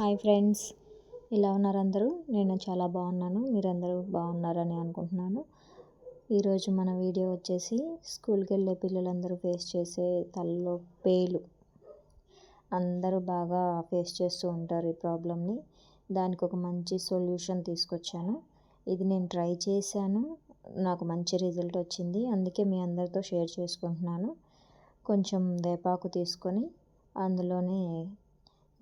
Hi friends. ఎలా ఉన్నారు అందరూ? నేను చాలా బాగున్నాను. మీరందరూ బాగున్నారని అనుకుంటున్నాను. ఈరోజు మన వీడియో వచ్చేసి స్కూల్కి వెళ్ళే పిల్లలందరూ ఫేస్ చేసే తలలో పేలు. అందరూ బాగా ఫేస్ చేస్తూ ఉంటారు ఈ ప్రాబ్లమ్ని. దానికి ఒక మంచి సొల్యూషన్ తీసుకొచ్చాను. ఇది నేను ట్రై చేశాను. నాకు మంచి రిజల్ట్ వచ్చింది. అందుకే మీ అందరితో షేర్ చేసుకుంటున్నాను. కొంచెం వేపాకు తీసుకొని అందులోనే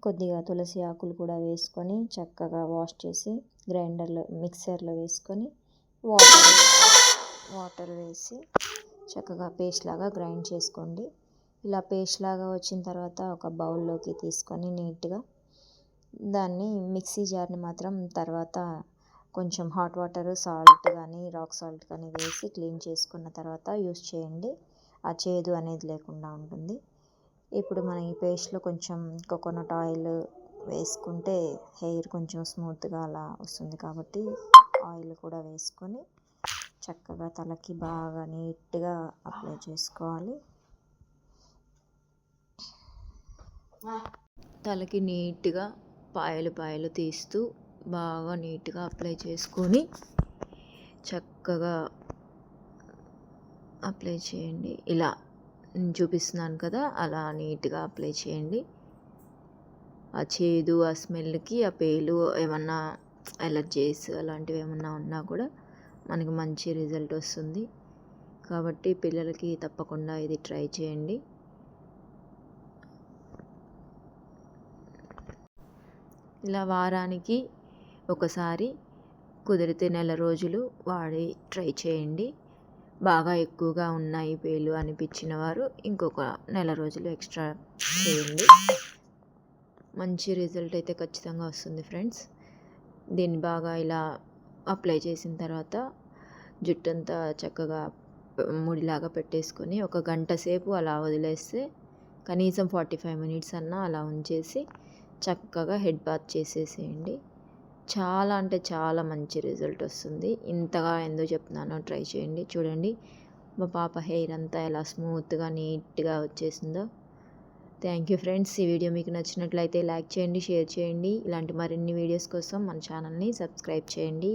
కొద్దిగా తులసి ఆకులు కూడా వేసుకొని చక్కగా వాష్ చేసి గ్రైండర్లో మిక్సర్లో వేసుకొని వాటర్ వాటర్ వేసి చక్కగా పేస్ట్ లాగా గ్రైండ్ చేసుకోండి. ఇలా పేస్ట్ లాగా వచ్చిన తర్వాత ఒక బౌల్లోకి తీసుకొని నీట్గా దాన్ని మిక్సీ జార్ని మాత్రం తర్వాత కొంచెం హాట్ వాటర్ సాల్ట్ కానీ రాక్ సాల్ట్ కానీ వేసి క్లీన్ చేసుకున్న తర్వాత యూస్ చేయండి. ఆ చేదు అనేది లేకుండా ఉంటుంది. ఇప్పుడు మన ఈ పేస్ట్లో కొంచెం కోకోనట్ ఆయిల్ వేసుకుంటే హెయిర్ కొంచెం స్మూత్గా అలా వస్తుంది కాబట్టి ఆయిల్ కూడా వేసుకొని చక్కగా తలకి బాగా నీట్గా అప్లై చేసుకోవాలి. తలకి నీట్గా పాయలు పాయలు తీస్తూ బాగా నీట్గా అప్లై చేసుకొని చక్కగా అప్లై చేయండి. ఇలా చూపిస్తున్నాను కదా అలా నీట్గా అప్లై చేయండి. ఆ చేదు ఆ స్మెల్కి ఆ పేలు ఏమన్నా ఎలర్జీస్ అలాంటివి ఏమన్నా ఉన్నా కూడా మనకి మంచి రిజల్ట్ వస్తుంది. కాబట్టి పిల్లలకి తప్పకుండా ఇది ట్రై చేయండి. ఇలా వారానికి ఒకసారి కుదిరితే నెల రోజులు వాడి ట్రై చేయండి. బాగా ఎక్కువగా ఉన్నాయి పేలు అనిపించిన వారు ఇంకొక నెల రోజులు ఎక్స్ట్రా చేయండి. మంచి రిజల్ట్ అయితే ఖచ్చితంగా వస్తుంది ఫ్రెండ్స్. దీన్ని బాగా ఇలా అప్లై చేసిన తర్వాత జుట్టంతా చక్కగా ముడిలాగా పెట్టేసుకొని ఒక గంట సేపు అలా వదిలేస్తే కనీసం ఫార్టీ ఫైవ్ మినిట్స్ అన్నా అలా ఉంచేసి చక్కగా హెడ్ బాత్ చేసేసేయండి. చాలా అంటే చాలా మంచి రిజల్ట్ వస్తుంది. ఇంతగా ఎందుకు చెప్తున్నానో ట్రై చేయండి. చూడండి మా పాప హెయిర్ అంతా ఎలా స్మూత్గా నీట్గా వచ్చేసిందో. Thank you friends. ఈ వీడియో మీకు నచ్చినట్లయితే లైక్ చేయండి షేర్ చేయండి. ఇలాంటి మరిన్ని వీడియోస్ కోసం మన ఛానల్ని సబ్స్క్రైబ్ చేయండి.